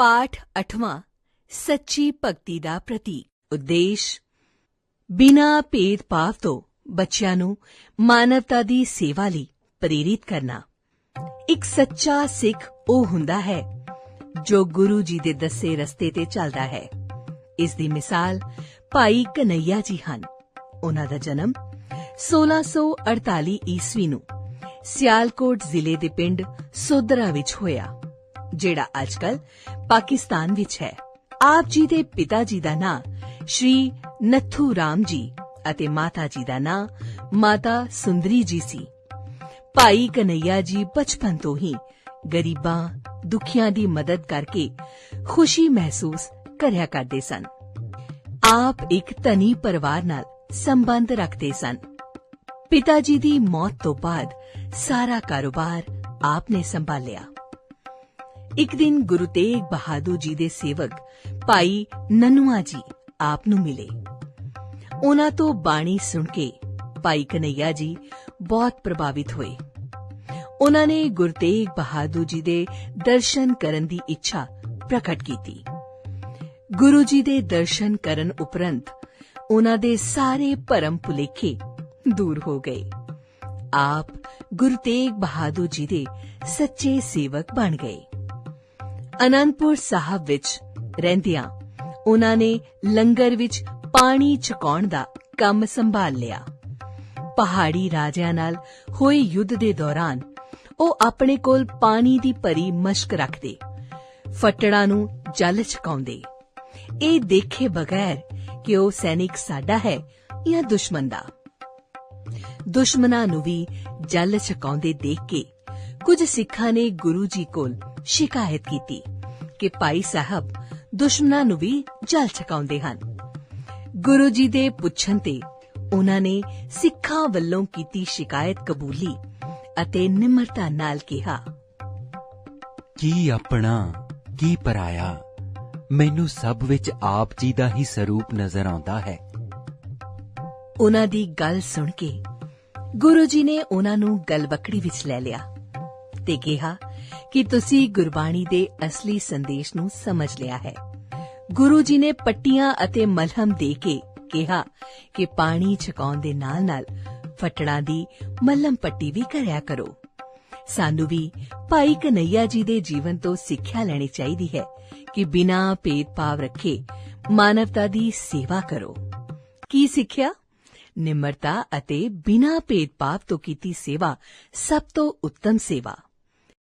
ਪਾਠ 8ਵਾਂ ਸੱਚੀ ਭਗਤੀ ਦਾ ਪ੍ਰਤੀਕ। ਉਦੇਸ਼, ਬਿਨਾ ਭੇਦਭਾਵ ਤੋਂ ਬੱਚਿਆਂ ਨੂੰ ਮਾਨਵਤਾ ਦੀ ਸੇਵਾ ਲਈ ਪ੍ਰੇਰਿਤ ਕਰਨਾ। ਇੱਕ ਸੱਚਾ ਸਿੱਖ ਉਹ ਹੁੰਦਾ ਹੈ ਜੋ ਗੁਰੂ ਜੀ ਦੇ ਦੱਸੇ ਰਸਤੇ ਤੇ ਚੱਲਦਾ ਹੈ। ਇਸ ਦੀ ਮਿਸਾਲ ਭਾਈ ਕਨਈਆ ਜੀ ਹਨ। ਉਹਨਾਂ ਦਾ ਜਨਮ 1648 ਈਸਵੀ ਨੂੰ ਸਿਆਲਕੋਟ ਜ਼ਿਲ੍ਹੇ ਦੇ ਪਿੰਡ ਸੋਧਰਾ ਵਿੱਚ ਹੋਇਆ। ਜਿਹੜਾ ਅੱਜਕੱਲ ਪਾਕਿਸਤਾਨ ਵਿੱਚ ਹੈ। ਆਪ ਜੀ ਦੇ ਪਿਤਾ ਜੀ ਦਾ ਨਾਂ ਸ਼੍ਰੀ ਨੱਥੂ ਰਾਮ ਜੀ ਅਤੇ ਮਾਤਾ ਜੀ ਦਾ ਨਾਂ ਮਾਤਾ ਸੁੰਦਰੀ ਜੀ ਸੀ। ਭਾਈ ਕਨਈਆ ਜੀ ਬਚਪਨ ਤੋਂ ਹੀ ਗਰੀਬਾਂ, ਦੁਖੀਆਂ ਦੀ ਮਦਦ ਕਰਕੇ ਖੁਸ਼ੀ ਮਹਿਸੂਸ ਕਰਿਆ ਕਰਦੇ ਸਨ। ਆਪ ਇੱਕ ਧਨੀ ਪਰਿਵਾਰ ਨਾਲ ਸੰਬੰਧ ਰੱਖਦੇ ਸਨ। ਪਿਤਾ ਜੀ ਦੀ ਮੌਤ ਤੋਂ ਬਾਅਦ ਸਾਰਾ ਕਾਰੋਬਾਰ ਆਪ ਨੇ ਸੰਭਾਲਿਆ। ਇੱਕ ਦਿਨ ਗੁਰੂ ਤੇਗ ਬਹਾਦੁਰ ਜੀ ਦੇ ਸੇਵਕ ਭਾਈ ਨਨੂਆ ਜੀ ਆਪ ਨੂੰ ਮਿਲੇ। ਉਹਨਾਂ ਤੋਂ ਬਾਣੀ ਸੁਣ ਕੇ ਭਾਈ ਕਨਈਆ ਜੀ ਬਹੁਤ ਪ੍ਰਭਾਵਿਤ ਹੋਏ। ਉਹਨਾਂ ਨੇ ਗੁਰੂ ਤੇਗ ਬਹਾਦਰ ਜੀ ਦੇ ਦਰਸ਼ਨ ਕਰਨ ਦੀ ਇੱਛਾ ਪ੍ਰਗਟ ਕੀਤੀ। ਗੁਰੂ ਜੀ ਦੇ ਦਰਸ਼ਨ ਕਰਨ ਉਪਰੰਤ ਉਹਨਾਂ ਦੇ ਸਾਰੇ ਭਰਮ ਭੁਲੇਖੇ ਦੂਰ ਹੋ ਗਏ। ਆਪ ਗੁਰੂ ਤੇਗ ਬਹਾਦਰ ਜੀ ਦੇ ਸੱਚੇ ਸੇਵਕ ਬਣ ਗਏ। ਅਨੰਦਪੁਰ ਸਾਹਿਬ ਵਿੱਚ ਰਹਿੰਦਿਆਂ ਉਹਨਾਂ ਨੇ ਲੰਗਰ ਵਿੱਚ ਪਾਣੀ ਛਕਾਉਣ ਦਾ ਕੰਮ ਸੰਭਾਲ ਲਿਆ। ਪਹਾੜੀ ਰਾਜਿਆਂ ਨਾਲ ਹੋਏ ਯੁੱਧ ਦੇ ਦੌਰਾਨ ਉਹ ਆਪਣੇ ਕੋਲ ਪਾਣੀ ਦੀ ਭਰੀ ਮਸ਼ਕ ਰੱਖਦੇ, ਫਟੜਾਂ ਨੂੰ ਜਲ ਛਕਾਉਂਦੇ। ਇਹ ਦੇਖੇ ਬਗੈਰ ਕਿ ਉਹ ਸੈਨਿਕ ਸਾਡਾ ਹੈ ਜਾਂ ਦੁਸ਼ਮਣ ਦਾ। ਦੁਸ਼ਮਣਾਂ ਨੂੰ ਵੀ ਜਲ ਛਕਾਉਂਦੇ ਦੇਖ ਕੇ ਕੁਝ ਸਿੱਖਾਂ ਨੇ ਗੁਰੂ ਜੀ ਕੋਲ ਸ਼ਿਕਾਇਤ ਕੀਤੀ ਕਿ ਭਾਈ ਸਾਹਿਬ ਦੁਸ਼ਮਣਾਂ ਨੂੰ ਵੀ ਜਲ ਛਕਾਉਂਦੇ ਹਨ। ਗੁਰੂ ਜੀ ਦੇ ਪੁੱਛਣ ਤੇ ਉਹਨਾਂ ਨੇ ਸਿੱਖਾਂ ਵੱਲੋਂ ਕੀਤੀ ਸ਼ਿਕਾਇਤ ਕਬੂਲੀ ਅਤੇ ਨਿਮਰਤਾ ਨਾਲ ਕਿਹਾ ਕੀ ਆਪਣਾ ਕੀ ਪਰਾਇਆ? ਮੈਨੂੰ ਸਭ ਵਿੱਚ ਆਪ ਜੀ ਦਾ ਹੀ ਸਰੂਪ ਨਜ਼ਰ ਆਉਂਦਾ ਹੈ। ਉਹਨਾਂ ਦੀ ਗੱਲ ਸੁਣ ਕੇ ਗੁਰੂ ਜੀ ਨੇ ਉਹਨਾਂ ਨੂੰ ਗਲਵਕੜੀ ਵਿੱਚ ਲੈ ਲਿਆ। ਤੇ ਕਿਹਾ ਕਿ ਤੁਸੀਂ ਗੁਰਬਾਣੀ ਦੇ ਅਸਲੀ ਸੰਦੇਸ਼ ਨੂੰ ਸਮਝ ਲਿਆ ਹੈ। ਗੁਰੂ ਜੀ ਨੇ ਪੱਟੀਆਂ ਅਤੇ ਮਲਹਮ ਦੇ ਕੇ ਕਿਹਾ ਕਿ ਪਾਣੀ ਛਕਾਉਣ ਦੇ ਨਾਲ-ਨਾਲ ਫਟੜਾਂ ਦੀ ਮਲਮ ਪੱਟੀ ਵੀ ਕਰਿਆ ਕਰੋ। ਸਾਨੂੰ ਵੀ ਭਾਈ ਕਨਈਆ ਜੀ ਦੇ ਜੀਵਨ ਤੋਂ ਸਿੱਖਿਆ ਲੈਣੀ ਚਾਹੀਦੀ ਹੈ ਕਿ ਬਿਨਾਂ ਭੇਦਭਾਵ ਰੱਖੇ ਮਾਨਵਤਾ ਦੀ ਸੇਵਾ ਕਰੋ। ਕੀ ਸਿੱਖਿਆ? ਨਿਮਰਤਾ ਅਤੇ ਬਿਨਾਂ ਭੇਦਭਾਵ ਤੋਂ ਕੀਤੀ ਸੇਵਾ ਸਭ ਤੋਂ ਉੱਤਮ ਸੇਵਾ।